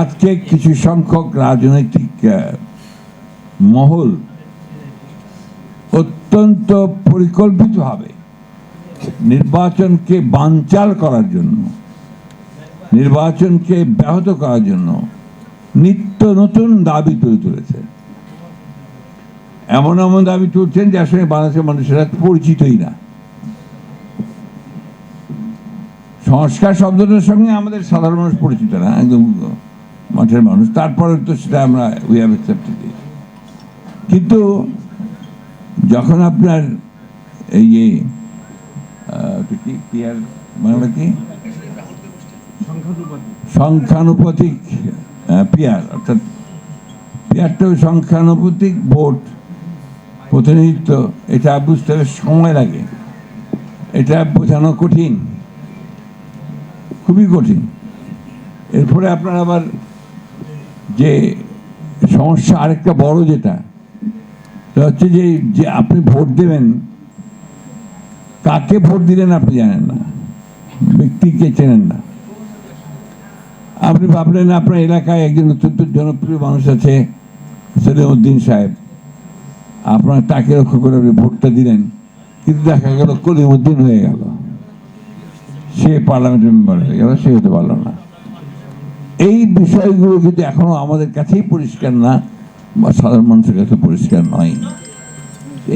আজকে কিছু সংখ্যক রাজনৈতিক মহল অত্যন্ত পরিকল্পিতভাবে নির্বাচনকে বানচাল করার জন্য, নির্বাচনকে ব্যাহত করার জন্য নিত্য নতুন দাবি তুলে তুলেছে। এমন এমন দাবি তুলছেন যার সঙ্গে বাংলাদেশের মানুষেরা পরিচিতই না। সংস্কার শব্দটার সঙ্গে আমাদের সাধারণ মানুষ পরিচিত না, একদম মাঠের মানুষ তারপরে তো সেটা আমরা উই হ্যাভ অ্যাকসেপ্টেড কিন্তু যখন আপনার এই যে কি বাংলা কি? সংখ্যানুপাতিক পিয়ার, অর্থাৎ পিয়ারটা সংখ্যানুপাতিক ভোট প্রতিনিধিত্ব, এটা বুঝতে সময় লাগে। এটা বোঝানো কঠিন, খুবই কঠিন। এরপরে আপনার আবার যে সমস্যা আরেকটা বড় যেটা হচ্ছে যে যে আপনি ভোট দেবেন, কাকে ভোট দিলেন আপনি জানেন না, ব্যক্তিকে চেনেন না। আপনি ভাবলেন আপনার এলাকায় একজন অত্যন্ত জনপ্রিয় মানুষ আছে সেলিমউদ্দিন সাহেব। আপনার তাকে লক্ষ্য করে আপনি ভোটটা দিলেন, কিন্তু দেখা গেল কলিমুদ্দিন হয়ে গেল। সে পার্লামেন্টের মেম্বার হয়ে গেল, সে হতে পারল না। এই বিষয়গুলো কিন্তু এখনও আমাদের কাছেই পরিষ্কার না, বা সাধারণ মানুষের কাছে পরিষ্কার নয়।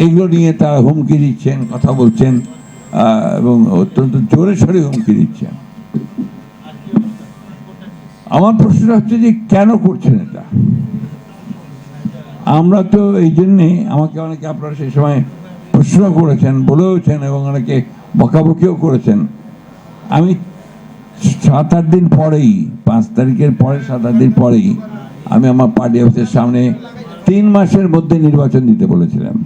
এইগুলো নিয়ে তারা হুমকি দিচ্ছেন, কথা বলছেন এবং অত্যন্ত জোরে সরে হুমকি দিচ্ছেন। আমার প্রশ্নটা হচ্ছে যে কেন করছেন এটা? আমরা তো এই জন্যে আমাকে অনেকে আপনারা সেই সময় প্রশ্ন করেছেন, বলেওছেন, এবং অনেকে বকাবকিও করেছেন। আমি সাত আট দিন পরেই, পাঁচ তারিখের পরে, সাত আট দিন পরেই আমি আমার পার্টি অফিসের সামনে তিন মাসের মধ্যে নির্বাচন দিতে বলেছিলাম।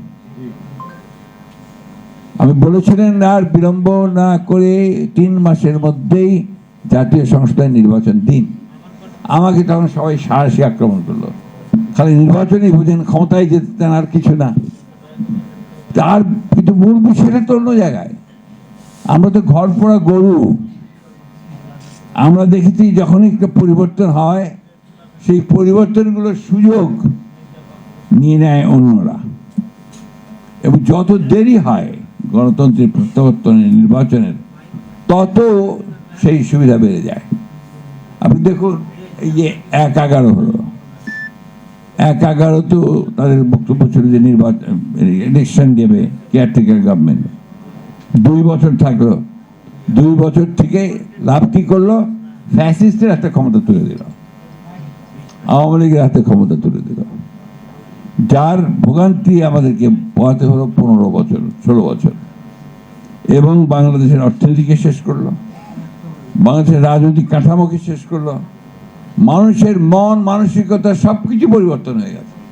আমি বলেছিলেন, আর বিলম্ব না করে তিন মাসের মধ্যেই জাতীয় সংস্থায় নির্বাচন দিন। আমাকে তখন সবাই সাহসী আক্রমণ করল। খালি নির্বাচনই বুঝেন, ক্ষমতায় যেতে চান আর কিছু না। তার কিন্তু মূল বিষয়টা তো অন্য জায়গায়। আমরা তো ঘর পড়া গরু। আমরা দেখেছি যখনই একটা পরিবর্তন হয়, সেই পরিবর্তনগুলোর সুযোগ নিয়ে নেয় অন্যরা। এবং যত দেরি হয় গণতন্ত্রের প্রত্যাবর্তনের নির্বাচনের, তত সেই সুবিধা বেড়ে যায়। আপনি দেখুন, এই যে এক এগারো হলো। এক এগারো তো তাদের বক্তব্য ছিল যে নির্বাচন ইলেকশন দেবে কেয়ারটেকার গভর্নমেন্ট দুই বছর থাকল। দুই বছর থেকে লাভ কি করল? ফ্যাসিস্টের হাতে ক্ষমতা তুলে দিল। আওয়ামী লীগের হাতে ক্ষমতা তুলে দিল। যার ভোগান্তি আমাদেরকে পোহাতে হলো পনেরো বছর, ষোলো বছর। এবং বাংলাদেশের অর্থনীতিকে শেষ করল। বাংলাদেশের রাজনৈতিক কাঠামোকে শেষ করল। মানুষের মন, মানসিকতা সব কিছু পরিবর্তন হয়ে গেছে।